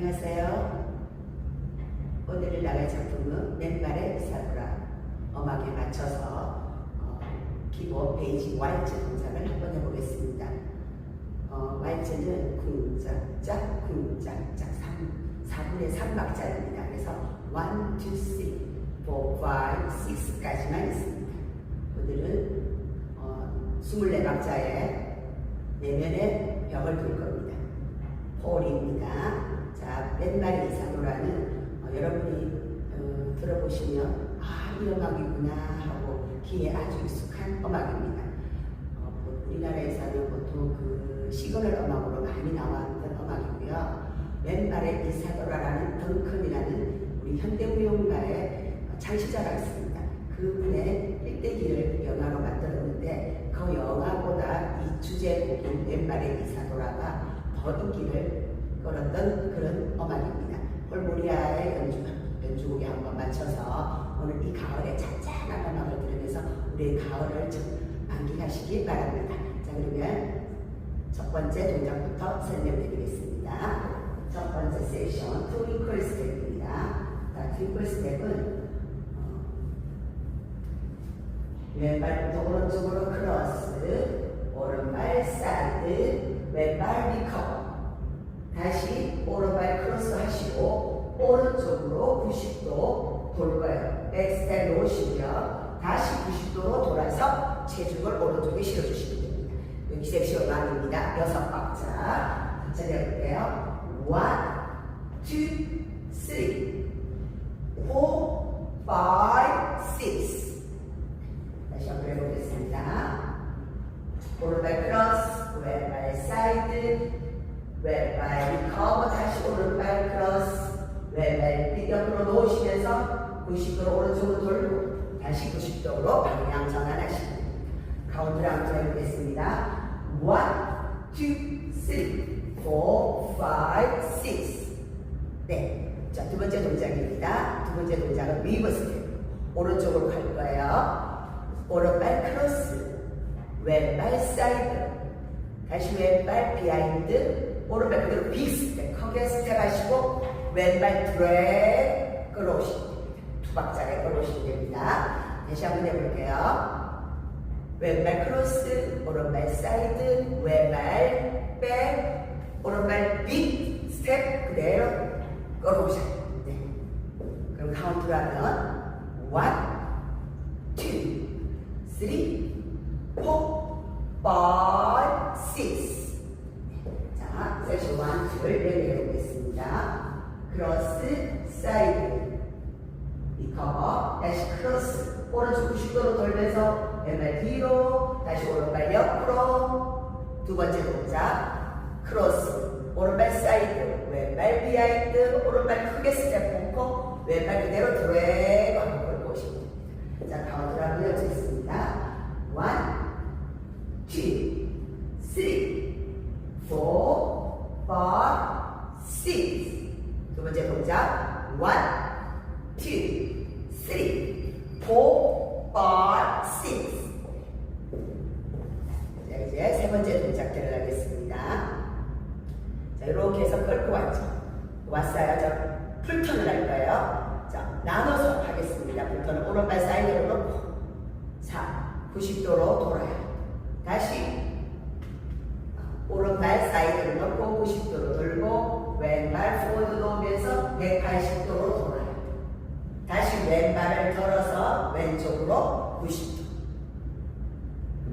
안녕하세요. 오늘 나갈 작품은 맨발의 사쿠라 음악에 맞춰서 어, 기본 베이지 왈츠 동작을 한번 해보겠습니다. 어, 왈츠는 쿵짝짝 쿵짝짝 4분의 3박자입니다. 그래서 1, 2, 3, 4, 5, 6까지만 있습니다. 오늘은 어, 24박자의 내면의 벽을 둘 겁니다. 폴입니다. 자, 맨날 이사도라는 어, 여러분이 어, 들어보시면 아, 이 음악이구나 하고 귀에 아주 익숙한 음악입니다. 어, 뭐 우리나라에서는 보통 그 시그널 음악으로 많이 나왔던 음악이고요. 맨발의 이사도라라는 덩컨이라는 우리 현대무용가의 창시자가 있습니다. 그분의 일대기를 영화로 만들었는데 그 영화보다 이 주제곡인 맨발의 이사도라가 더 인기를 끌었던 그런 음악입니다. 홀모리아의 연주, 연주곡에 한번 맞춰서 오늘 이 가을에 잔잔한 음악을 들으면서 우리의 가을을 좀 만끽하시기 바랍니다. 자 그러면 첫 번째 동작부터 설명드리겠습니다. 첫 번째 세션 트윙클 스텝입니다. 자, 트윙클 스텝은 어, 왼발부터 오른쪽으로 크로스, 오른발 사이드, 왼발 리커버. 다시 오른발 크로스 하시고 오른쪽으로 90도 돌 거예요. 백스텝 놓으시고요. 다시 90도로 돌아서 체중을 오른쪽에 실어주시면 됩니다. 여기 섹션 1입니다. 여섯 박자. 천천히 해볼게요. 1, 2, 3, 4, 5, 6. 다시 한번 해보겠습니다. 오른발 크로스, 왼발 왼발 리커버, 다시 오른발 크로스, 왼발 빗 옆으로 놓으시면서 90도로 오른쪽으로 돌고 다시 90도로 방향 전환하시면 됩니다. 카운트를 한번 해보겠습니다. 1, 2, 3, 4, 5, 6. 네. 자, 두 번째 동작입니다. 두 번째 동작은 위버 스텝. 오른쪽으로 갈 거예요. 오른발 크로스, 왼발 사이드, 다시 왼발 비하인드, 오른발 그대로 빅 스텝, 크게 스텝 하시고, 왼발 드랙 끌어오시면 됩니다. 두 박자에 끌어오시면 됩니다. 다시 한번 해볼게요. 왼발 크로스, 오른발 사이드, 왼발 백, 오른발 빅 스텝 그대로 끌어오셔야. 네. 그럼 카운트로 하면 1, 2, 3, 4, 5, 6. 자, 세션 1, 2를 내려해 보겠습니다. 크로스, 사이드, 리커버, 다시 크로스, 오른쪽 90도로 돌면서 왼발 뒤로, 다시 오른발 옆으로, 두 번째 동작, 크로스, 오른발 사이드, 왼발 비하인드, 오른발 크게 스텝 놓고, 왼발 그대로 드래그 한번 걸고 오시면 됩니다. 자, 카운트를 한번 해보겠습니다. 1, 2, 3, 4, 5, 6. 두 번째 동작. 1, 2, 3, 4, 5, 6. 자, 이제 세 번째 동작 들어가겠습니다. 자, 이렇게 해서 끌고 왔죠. 왔어요. 저 풀턴을 할 거예요. 자, 나눠서 하겠습니다. 풀턴을 오른발 사이드로 놓고. 자, 90도로 돌아요. 다시 오른발 사이드를 놓고 90도로 돌고 왼발 포워드 놓으면서 180도로 돌아요. 다시 왼발을 걸어서 왼쪽으로 90도.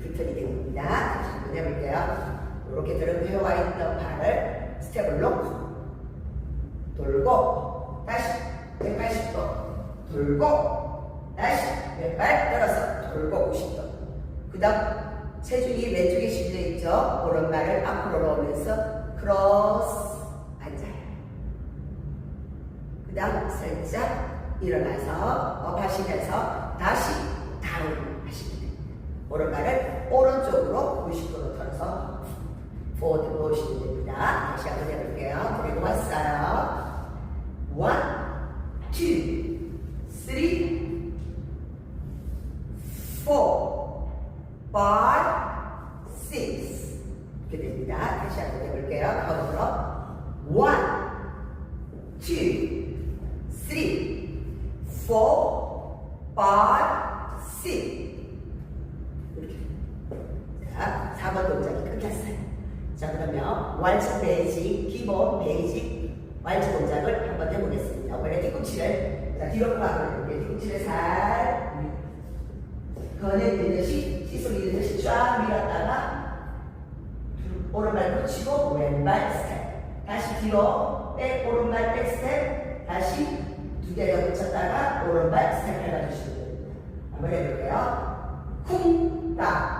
풀턴이 됩니다. 다시 한번 해볼게요. 이렇게 들어 회와 있던 발을 스텝을 놓고 돌고 다시 180도 돌고 다시 왼발 들어서 돌고 90도. 그 다음 체중이 왼쪽에 실려 있죠? 오른발을 앞으로 넣으면서 크로스 앉아요. 그 다음 살짝 일어나서 업 하시면서 다시 다운 하시면 됩니다 오른발을 오른쪽으로 90도로 털어서 포워드 놓으시면 됩니다 다시 한번 해볼게요 그리고 왔어요 One, two, three, four, five, six. 이렇게 됩니다. 다시 한번 해볼게요. 카운트로. One, two, three, four, five, six. 이렇게. 자, 4번 동작이 끝났어요. 자, 왈츠 베이직, 기본 베이직 왈츠 동작을 한번 해보겠습니다. 원래 뒤꿈치를, 자, 뒤로 파고 이렇게 뒤꿈치를 살 거내밀듯이, 시소 밀듯이 쫙 밀었다가 오른발 붙이고 왼발 스텝. 다시 뒤로 백, 오른발 백 스텝. 다시 두 개가 붙였다가 오른발 스텝 해가주시면 됩니다. 한번 해볼게요. 쿵, 딱, 딱,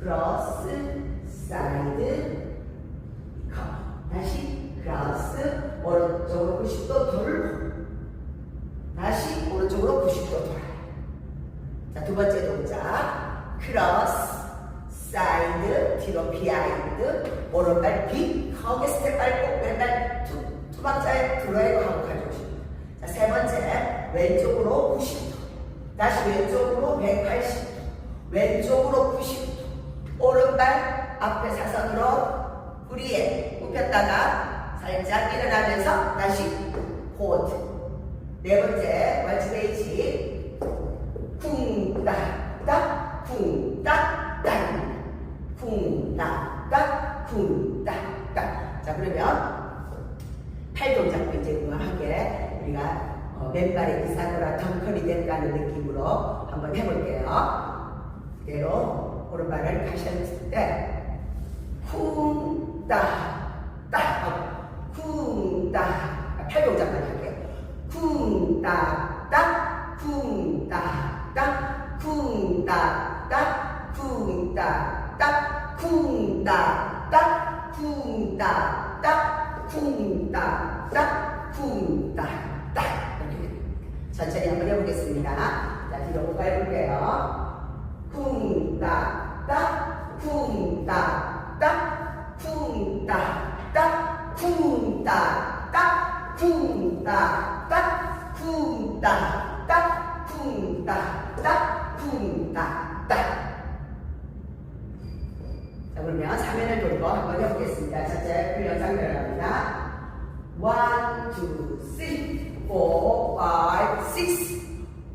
크로스 사이드 컵 다시 크로스 오른쪽으로 90도 돌고 다시 오른쪽으로 90도 돌아요 자두 번째 동작. 크로스 사이드 뒤로 비하인드 오른발 빅 크게 스텝 밟고 왼발 두, 두 박자에 드라이브 하고 가져오십니다. 자세 번째. 왼쪽으로 90도. 다시 왼쪽으로 180도. 왼쪽으로 90도 오른발 앞에 사선으로 뿌리에 굽혔다가 살짝 일어나면서 다시 홀드 네 번째 왈츠 베이지. 쿵따따 쿵따따. 쿵따따 쿵따따. 자 그러면 팔 동작도 이제 우아하게 우리가 어, 맨발에 이사노라 덩컨이 된다는 느낌으로 한번 해볼게요. 그대로 오른발을 가셨을 때 쿵따 팔 동작만 할게요 쿵따 따 쿵따 따 쿵따 따 쿵따 따 쿵따 따 쿵따 따 쿵따 따 쿵따따 이렇게 천천히 한번 해보겠습니다. 자 뒤로 밟을게요. 쿵따 따 쿵 따 따 쿵 따 따 쿵 따 따 쿵 따 따 쿵 따 따 쿵 따 따 쿵 따 따 자 그러면 사면을 돌고 한번 해보겠습니다. 첫째 그 영상 들어갑니다. One, two, three, four, five, six.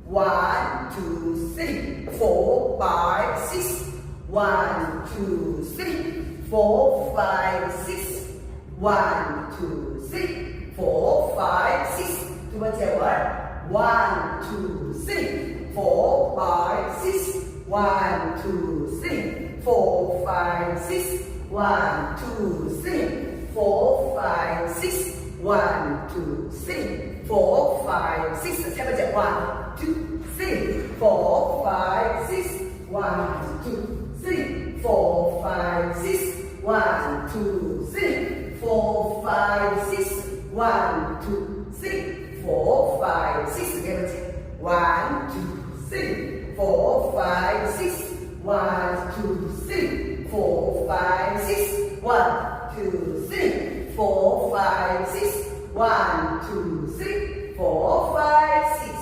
One, two, three, four, five, six. One, two, three, four, five, six. One, two, three, four, five, six. 두 번째 월. One, two, three, four, five, six. One, two, three, four, five, six. One, two, three, four, five, six. One, two, three, four, five, six. 세 번째. One, Five, six. One, two, three, four, five, six. One, two, three, four, five, six.